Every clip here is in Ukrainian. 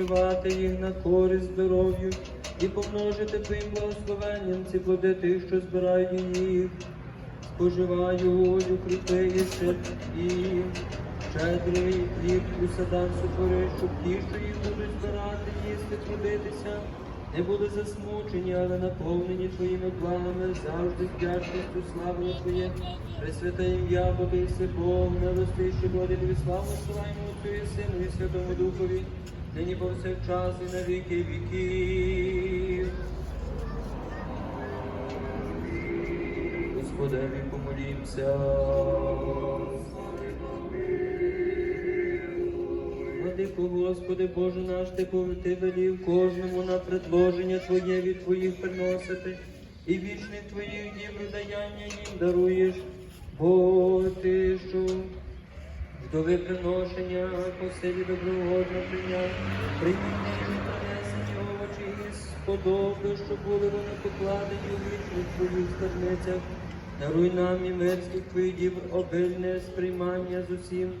Вживати їх на користь здоров'ю і помножити твоїм благословенням ці плоди тих, що збирають їх. Споживаю волю, кріпеєшся і щедрий хліб у садам супори, щоб ті, що їх будуть збирати, їсти, трудитися, не були засмучені, але наповнені твоїми благами, завжди вдячністю славили Твоє, Пресвяте ім'я, бо ти єси Бог, милости, що тобі славу славимо Отцю і Сину і Святому Духові, нині повсякчас і на віки віків. Господеві помолімся. Владико, Господи, Боже наш, ти ти велів кожному на предложення Твоє від Твоїх приносити, і вічних Твоїх дів родаяння їм даруєш, бо ти, що вдови приношення по силі добровольно прийняв, прийняття і принесені овочі сподоби, що були вони покладені у вічних твоїх скарбницях. Даруй нам і мирських твоїх дів обильне сприймання з усім,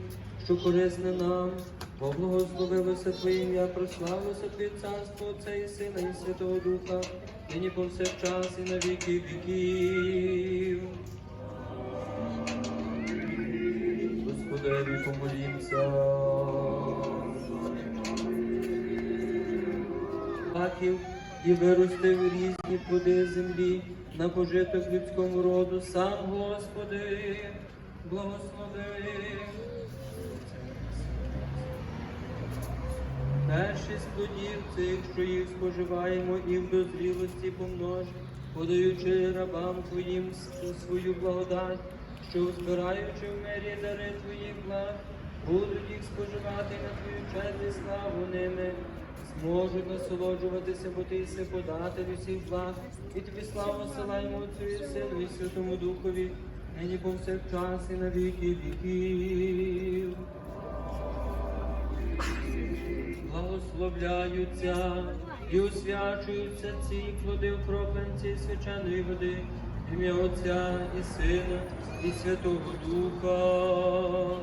що корисне нам. Бо благословилося Твоє ім'я, прославилося Твоє царство, Отця і Сина, і Святого Духа, нині повсякчас і на віки віків. Господеві помолімся. І виростив різні плоди землі на пожиток людському роду, сам Господи, благослови. Першість плодів цих, що їх споживаємо, і в дозрілості помнож, подаючи рабам Твоїм свою благодать, що збираючи в мирі дари Твоїх благ, будуть їх споживати на Твою честь і славу ними, зможуть насолоджуватися, бо Ти єси податель усіх благ, і тобі славу силаємо Отцю і Сину і Святому Духові, нині повсякчас і на віки віків. Благословляються і освячуються ці плоди окропленці свяченої води, в ім'я Отця і Сина, і Святого Духа.